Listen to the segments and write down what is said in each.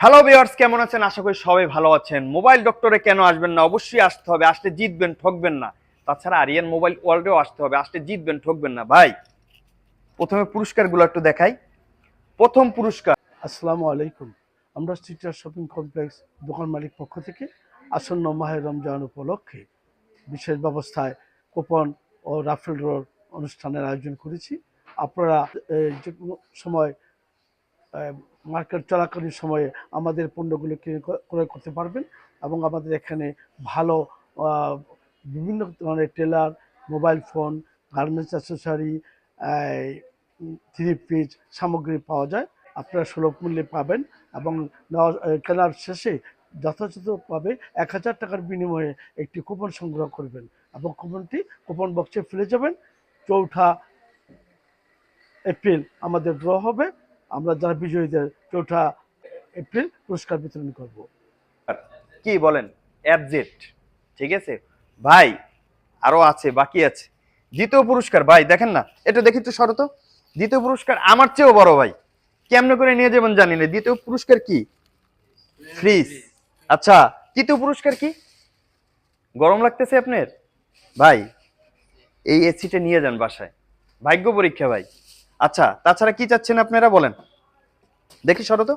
Hello viewers কেমন আছেন? আশা করি সবাই ভালো আছেন। মোবাইল ডক্টরে কেন আসবেন না? অবশ্যই আসতে হবে। আসলে জিতবেন, ঠকবেন না। তাছাড়া আরিয়ান মোবাইল ওয়ার্ল্ডেও আসতে হবে। আসলে জিতবেন, ঠকবেন না। ভাই, প্রথমে পুরস্কারগুলো একটু দেখাই। প্রথম পুরস্কার। আসসালামু আলাইকুম। আমরা সিটার শপিং কমপ্লেক্স দোকান মালিক পক্ষ থেকে আসন্ন মাহের রমজান উপলক্ষে বিশেষ ব্যবস্থায় কোপন ও রাফেল ড্রর অনুষ্ঠানের আয়োজন করেছি। আপনারা যে কোনো সময় মার্কেট চলাকালীন সময়ে আমাদের পণ্যগুলো কিনে ক্রয় করতে পারবেন এবং আমাদের এখানে ভালো বিভিন্ন ধরনের tailor, mobile phone, garments accessory three piece সামগ্রী পাওয়া যায়। আপনারা সুলভ মূল্যে পাবেন এবং কেনার শেষে যথাযথভাবে এক হাজার টাকার বিনিময়ে একটি কুপন সংগ্রহ করবেন এবং কুপনটি কুপন বক্সে ফেলে যাবেন। চৌঠা এপ্রিল আমাদের ড্র হবে। আমরা যারা বিজয়ীদের চৌঠা এপ্রিল পুরস্কার বিতরণ করব। কি বলেন? অ্যাবজেট ঠিক আছে? ভাই, আরও আছে, বাকি আছে। দ্বিতীয় পুরস্কার, ভাই, দেখেন না, এটা দেখি তো শরত। দ্বিতীয় পুরস্কার আমার চেয়েও বড়, ভাই। কেমনে করে নিয়ে যাবেন জানি না। দ্বিতীয় পুরস্কার কি? ফ্রিজ আচ্ছা তৃতীয় পুরস্কার কি? গরম লাগতেছে আপনার? ভাই, এই এসিটা নিয়ে যান বাসায়। ভাগ্য পরীক্ষা, ভাই। আচ্ছা তাছাড়া কি চাচ্ছেন আপনারা বলেন? দেখি শরত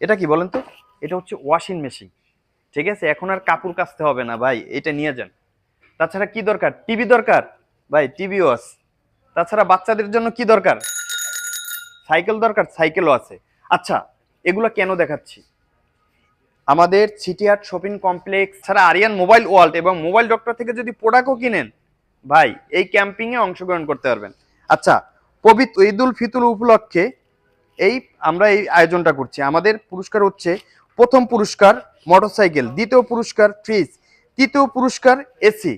এটা কি বলেন তো? এটা হচ্ছে ওয়াশিং মেশিন ঠিক আছে, এখন আর কাপড় কাচতে হবে না ভাই, এটা নিয়ে যান। তাছাড়া কি দরকার? টিভি দরকার? ভাই, টিভিও আছে। তাছাড়া বাচ্চাদের জন্য কি দরকার? সাইকেল দরকার? সাইকেলও আছে। আচ্ছা এগুলো কেন দেখাচ্ছি? আমাদের সিটিহাট শপিং কমপ্লেক্স ছাড়া আরিয়ান মোবাইল ওয়ার্ল্ড এবং মোবাইল ডক্টর থেকে যদি প্রোডাক্টও কিনেন, ভাই, এই ক্যাম্পিংয়ে অংশগ্রহণ করতে পারবেন। আচ্ছা পবিত্র ঈদুল ফিতুল উপলক্ষে এই আমরা এই আয়োজনটা করছি। আমাদের পুরস্কার হচ্ছে প্রথম পুরস্কার মোটরসাইকেল, দ্বিতীয় পুরস্কার ফ্রিজ, তৃতীয় পুরস্কার এসি।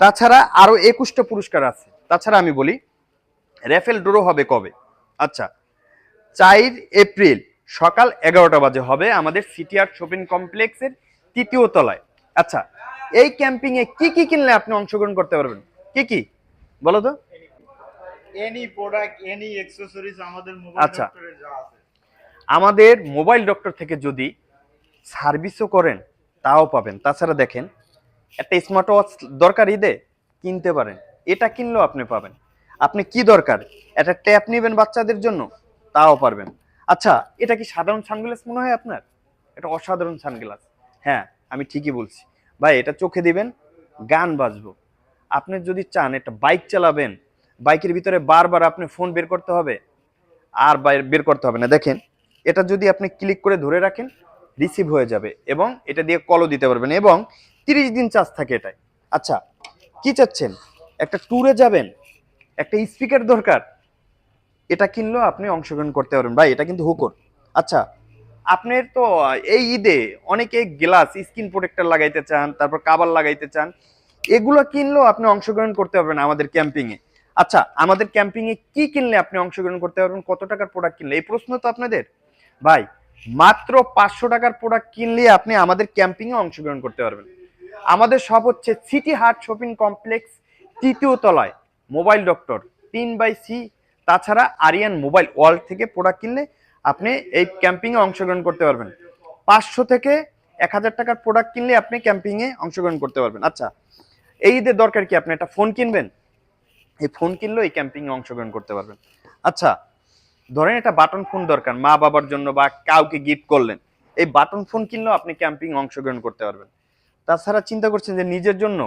তাছাড়া আরও একুশটা পুরস্কার আছে। তাছাড়া আমি বলি, রেফেল ড্রো হবে কবে? আচ্ছা চার এপ্রিল সকাল এগারোটা বাজে হবে আমাদের সিটি আর্ট শপিং কমপ্লেক্সের তৃতীয় তলায়। আচ্ছা এই ক্যাম্পিং এ কি কি কিনলে আপনি অংশগ্রহণ করতে পারবেন? কি কি? বলো তো। এনি প্রোডাক্ট এনি অ্যাক্সেসরিজ আমাদের মোবাইল আচ্ছা। যা আছে। আমাদের মোবাইল ডক্টর থেকে যদি সার্ভিসও করেন তাও পাবেন। তাছাড়া দেখেন একটা স্মার্ট ওয়াচ দরকার ঈদে কিনতে পারেন। এটা কিনলেও আপনি পাবেন। আপনি কি দরকার? একটা ট্যাপ নেবেন বাচ্চাদের জন্য তাও পারবেন। আচ্ছা এটা কি সাধারণ সানগ্লাস মনে হয় আপনার? এটা অসাধারণ সানগ্লাস হ্যাঁ আমি ঠিকই বলছি। ভাই এটা চোখে দিবেন গান বাজবো। আপনি যদি চান একটা বাইক চালাবেন বাইকের ভিতরে বারবার আপনি ফোন বের করতে হবে, আর বের করতে হবে না। দেখেন, এটা যদি আপনি ক্লিক করে ধরে রাখেন রিসিভ হয়ে যাবে এবং এটা দিয়ে কলও দিতে পারবেন এবং তিরিশ দিন চার্জ থাকে এটাই আচ্ছা কি চাচ্ছেন? একটা ট্যুরে যাবেন, একটা স্পিকার দরকার, এটা কিনলেও আপনি অংশগ্রহণ করতে পারবেন। ভাই, এটা কিন্তু হুকর। আচ্ছা আপনার তো, এই ঈদে অনেকে গ্লাস স্কিন প্রোটেক্টর লাগাইতে চান, তারপর কাবার লাগাইতে চান, এগুলো কিনলেও আপনি অংশগ্রহণ করতে পারবেন আমাদের ক্যাম্পিংয়ে আচ্ছা আমাদের ক্যাম্পিংয়ে কি কিনলে আপনি অংশগ্রহণ করতে পারবেন? কত টাকার প্রোডাক্ট কিনলে? এই প্রশ্ন তো আপনাদের। ভাই, মাত্র পাঁচশো টাকার প্রোডাক্ট কিনলে আপনি আমাদের ক্যাম্পিংয়ে অংশগ্রহণ করতে পারবেন। আমাদের সব হচ্ছে সিটি হার্ট শপিং কমপ্লেক্স তৃতীয় তলায়। মোবাইল ডক্টর তিন বাই সি। তাছাড়া আরিয়ান মোবাইল ওয়ার্ল্ড থেকে প্রোডাক্ট কিনলে আপনি এই ক্যাম্পিংয়ে অংশগ্রহণ করতে পারবেন। পাঁচশো থেকে এক হাজার টাকার প্রোডাক্ট কিনলে আপনি ক্যাম্পিংয়ে অংশগ্রহণ করতে পারবেন। আচ্ছা এই দরকার কি? আপনি একটা ফোন কিনবেন? এই ফোন কিনলেও এই ক্যাম্পিংয়ে অংশগ্রহণ করতে পারবেন। আচ্ছা ধরেন একটা বাটন ফোন দরকার, মা বাবার জন্য বা কাউকে গিফট করলেন। এই বাটন ফোন কিনলেও আপনি ক্যাম্পিং অংশগ্রহণ করতে পারবেন। তাছাড়া চিন্তা করছেন যে নিজের জন্য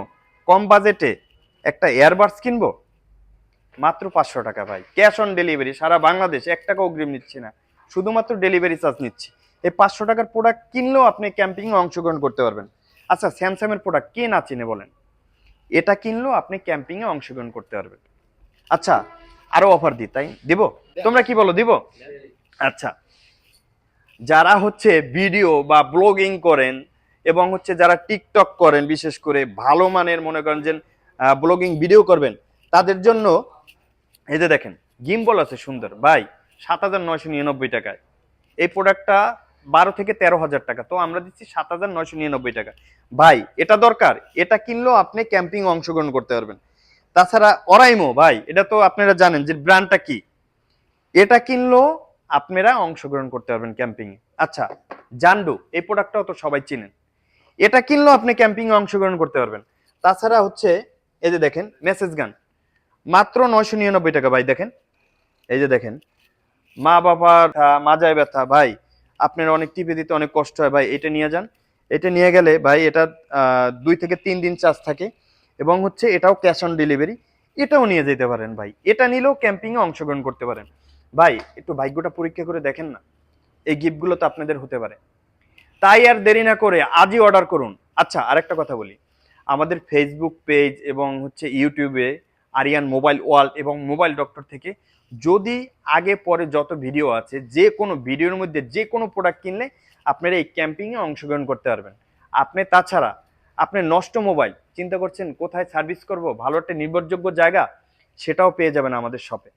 কম বাজেটে একটা এয়ারবাডস কিনবো? মাত্র পাঁচশো টাকা ভাই। ক্যাশ অন ডেলিভারি সারা বাংলাদেশ, এক টাকা অগ্রিম নিচ্ছি না। শুধুমাত্র ডেলিভারি চার্জ নিচ্ছি। এই পাঁচশো টাকার প্রোডাক্ট কিনলেও আপনি ক্যাম্পিংয়ে অংশগ্রহণ করতে পারবেন। আচ্ছা স্যামসাংয়ের প্রোডাক্ট কে না চিনে বলেন? এটা কিনলেও আপনি ক্যাম্পিংয়ে অংশগ্রহণ করতে পারবেন। আচ্ছা আরও অফার দিই তাই? দিব? তোমরা কি বলো দিব? আচ্ছা। যারা হচ্ছে ভিডিও বা ব্লগিং করেন এবং হচ্ছে যারা টিকটক করেন বিশেষ করে ভালো মানের মনে করেন যে ব্লগিং ভিডিও করবেন তাদের জন্য এই যে দেখেন গিম্বল আছে সুন্দর। ভাই সাত হাজার নয়শো নিরানব্বই টাকায়। এই প্রোডাক্টটা বারো থেকে তেরো হাজার টাকা। তো আমরা দিচ্ছি সাত হাজার নয়শো নিরানব্বই টাকা। ভাই, এটা দরকার। এটা কিনলেও আপনি ক্যাম্পিং অংশগ্রহণ করতে পারবেন। তাছাড়া অরাইমো, ভাই, এটা তো আপনারা জানেন যে ব্র্যান্ডটা কি? এটা কিনলেও আপনারা অংশগ্রহণ করতে পারবেন ক্যাম্পিং এ। আচ্ছা জান্ডু, এই প্রোডাক্টটাও তো সবাই চিনেন। এটা কিনলেও আপনি ক্যাম্পিংয়ে অংশগ্রহণ করতে পারবেন। তাছাড়া হচ্ছে, এই যে দেখেন, মেসেজ গান। মাত্র নয়শো নিরানব্বই টাকা, ভাই, দেখেন। এই যে দেখেন মা বাবার মাজায় ব্যথা, ভাই আপনার অনেক টিপে দিতে অনেক কষ্ট হয়, ভাই, এটা নিয়ে যান। এটা নিয়ে গেলে, ভাই, এটা দুই থেকে তিন দিন চার্জ থাকে এবং হচ্ছে এটাও ক্যাশ অন ডেলিভারি। এটাও নিয়ে যেতে পারেন, ভাই। এটা নিলেও ক্যাম্পিংয়ে অংশগ্রহণ করতে পারেন। ভাই, একটু ভাগ্যটা পরীক্ষা করে দেখেন না। এই গিফটগুলো তো আপনাদের হতে পারে। তাই আর দেরি না করে আজই অর্ডার করুন। আচ্ছা আরেকটা কথা বলি। আমাদের ফেসবুক পেজ এবং হচ্ছে ইউটিউবে আরিয়ান মোবাইল ওয়ার্ল্ড এবং মোবাইল ডক্টর থেকে যদি আগে পরে যত ভিডিও আছে, যে কোনো ভিডিওর মধ্যে যে কোনো প্রোডাক্ট কিনলে আপনারা এই ক্যাম্পিংয়ে অংশগ্রহণ করতে পারবেন। আপনি তাছাড়া আপনি নষ্ট মোবাইল চিন্তা করছেন কোথায় সার্ভিস করব? ভালো একটা নির্ভরযোগ্য জায়গা, সেটাও পেয়ে যাবেন আমাদের শপে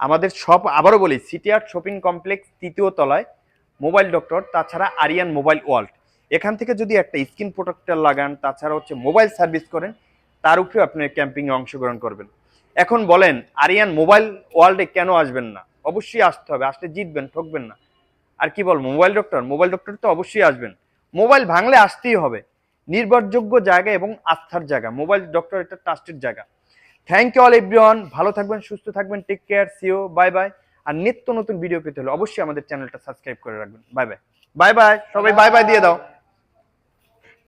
আমাদের শপ আবারও বলি সিটি আর্ট শপিং কমপ্লেক্স তৃতীয় তলায় মোবাইল ডক্টর তাছাড়া আরিয়ান মোবাইল ওয়ার্ল্ড এখান থেকে যদি একটা স্ক্রিন প্রোটেক্টর লাগান, তাছাড়া হচ্ছে মোবাইল সার্ভিস করেন, তার উপরেও আপনি ক্যাম্পিংয়ে অংশগ্রহণ করবেন। এখন বলেন, আরিয়ান মোবাইল ওয়ার্ল্ডে কেন আসবেন না? অবশ্যই আসতে হবে, আসলে জিতবেন, ঠকবেন না। আর কি বল মোবাইল ডক্টর মোবাইল ডক্টর তো অবশ্যই আসবেন। মোবাইল ভাঙলে আসতেই হবে। নির্ভরযোগ্য জায়গা এবং আস্থার জায়গা, মোবাইল ডক্টর একটা ট্রাস্টেড জায়গা। থ্যাংক ইউ অল এভরিওয়ান ভালো থাকবেন, সুস্থ থাকবেন take care see you bye bye আর নিত্য নতুন ভিডিও পেতে হলে অবশ্যই আমাদের চ্যানেলটা সাবস্ক্রাইব করে রাখবেন। বাই বাই বাই বাই সবাই বাই বাই দিয়ে দাও।